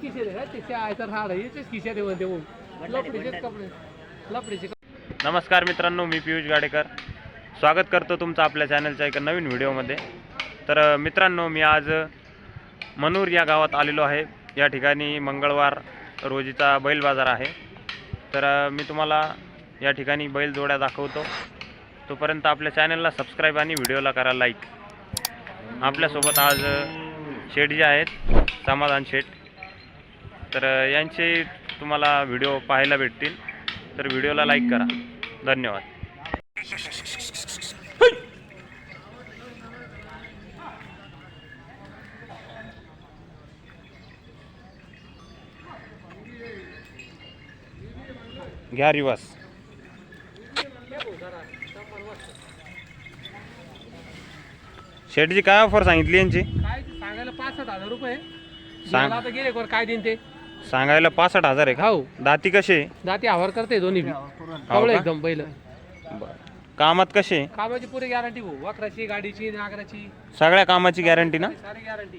किशे दे किशे आहे तर हा किशे देऊन देऊ नमस्कार मित्रांनो मी पियुष गाडेकर. स्वागत करतो तुमचं आपल्या चॅनलच्या एका नवीन व्हिडिओमध्ये. तर मित्रांनो मी आज मनूर या गावात आलेलो आहे. या ठिकाणी मंगळवार रोजीचा बैल बाजार आहे. तर मी तुम्हाला या ठिकाणी बैल जोड्या दाखवतो. तोपर्यंत आपल्या चॅनलला सबस्क्राईब आणि व्हिडिओला करा लाईक आपल्यासोबत आज शेठ जे आहेत समाधान शेठ. तर यांचे तुम्हाला व्हिडिओ पाहायला भेटतील तर व्हिडिओला लाईक करा. धन्यवाद. घ्या रिवास शेठजी काय ऑफर सांगितली यांची? काय सांगायला पाच सात हजार रुपये. सांग. आता गेले काय देईन ते? सांगायला पासष्ट हजार आहे का? हो दाती कसे दाती आवर करते दोन्ही बी. कवळे का? एकदम बैल. कामात कसे? कामाची पुरी गॅरंटी भाऊ. वखराची गाडीची नागराची. सगळ्या कामाची गॅरंटी ना? सारी गॅरंटी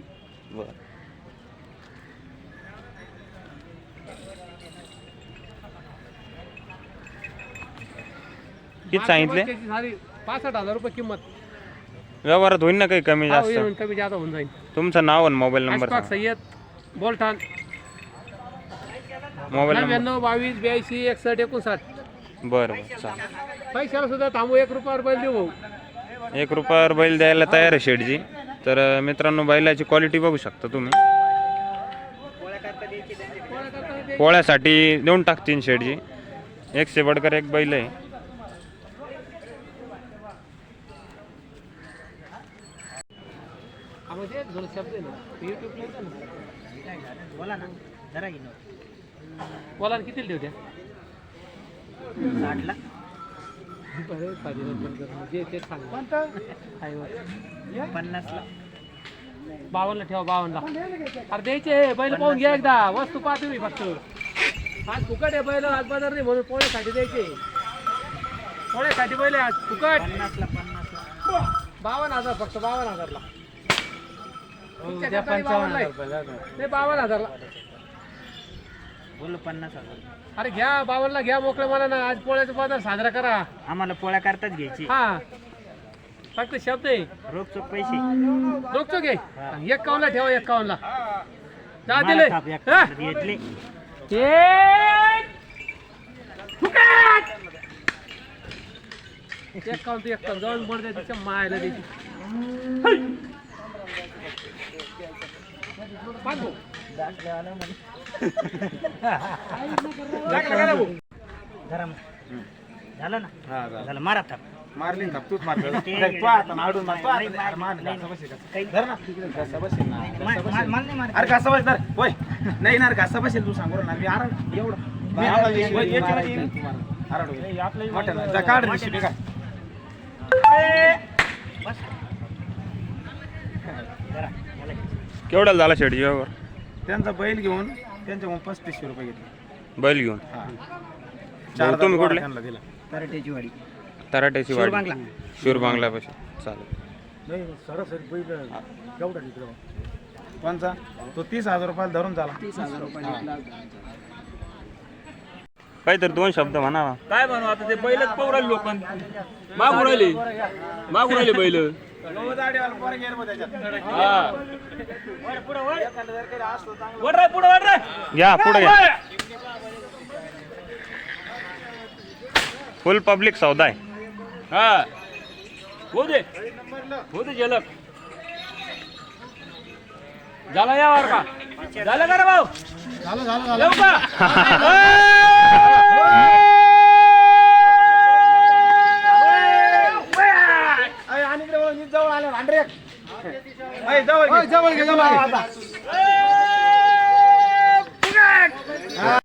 किती सांगितले? सारी पासष्ट हजार रुपये किंमत. व्यवहारात होईल ना काही कमी हो, जास्त? कमी जादा होऊन जाईल तुमचं नाव आणि mobile number Ashfaq Sayyed Bolthan. Mobile number. नव्याण्णव बावीस ब्याऐंशी एकसष्ट एकोणसाठ. बरं बरं चालेल. पैशाला सुद्धा थांबू एक रुपयावर बैल देऊ भाऊ. एक रुपयावर बैल द्यायला तयार आहे शेडजी तर अं, मित्रांनो बैलाची क्वालिटी बघू शकता तुम्ही. पोळ्यासाठी देऊन टाकतील शेडजी एक शेवटकर एक बैल आहे. दोन शब्द आहे ना युट्यूबला येतं ना. बोला ना जरा घेऊन बोला किती ठेवत्या साठला बरं साधी नंतर जे ते सांग. पन्नासला बावनला ठेवा बावनला अरे द्यायचे बैल पाहून घ्या एकदा. वस्तू पाहा तुम्ही फक्त. आज फुकट आहे बैल आज बाजार नाही म्हणून पोळ्यासाठी द्यायचे. पोळ्यासाठी बैल आज फुकट. पन्नासला पन्नासला बावन्न हजार फक्त बावन्न हजारला. बावन्नला आहे. नाही बावन्न हजारला. बोलो पन्नास हजार. अरे घ्या बावनला घ्या मोकळ्या मला ना आज पोळ्याचा बाजार साजरा करा. आम्हाला पोळ्या करताच घ्यायची. हा. फक्त शब्द आहे. रोजचं पैसे. रोखतो घे एक्कावन्नला ठेवा एक्कावन्नला जा मला दिले. थाप एक हा? घेतले. एक. एक्कावन्न ते एक्कावन्न जाऊन बड द्या तिच्या मायला द्यायची का. झालं ना? झालं. मारा थाप. मारली ना तूच ते- आता नाडून मार, आता, धर ना. घासा बसेल. अरे घासा बस धर. होय. नाही ना घासा बसेल तू सांगू ना. मी आराम एवढं काढ काढ. बस. जरा. केवढ्याला झाला शेडजी व्यवहार? त्यांचा बैल घेऊन त्यांच्या पस्तीसशे रुपये घेतले. बैल घेऊन? हा. भाऊ, तुम्ही कुठले? त्यांना दिला. वाडी. तराट्याची शिवर वाडी. बांगला. शिवर बांगल्यापाशी. चालेल. कोणचा? तो तीस हजार रुपयाला धरून झाला. तीस हजार रुपये काहीतरी दोन शब्द म्हणा काय म्हणू आता ते बैलच पाहू राहिले लोक मागू राहिले. मागू राहिले बैल. घ्या पुढे घ्या फुल पब्लिक सौदा आहे. हा. हो दे. हो दे झलक. झाला या वर का? झालं का रे भाऊ? झालं झालं येऊ का? नीट जवळ घे, जवळ.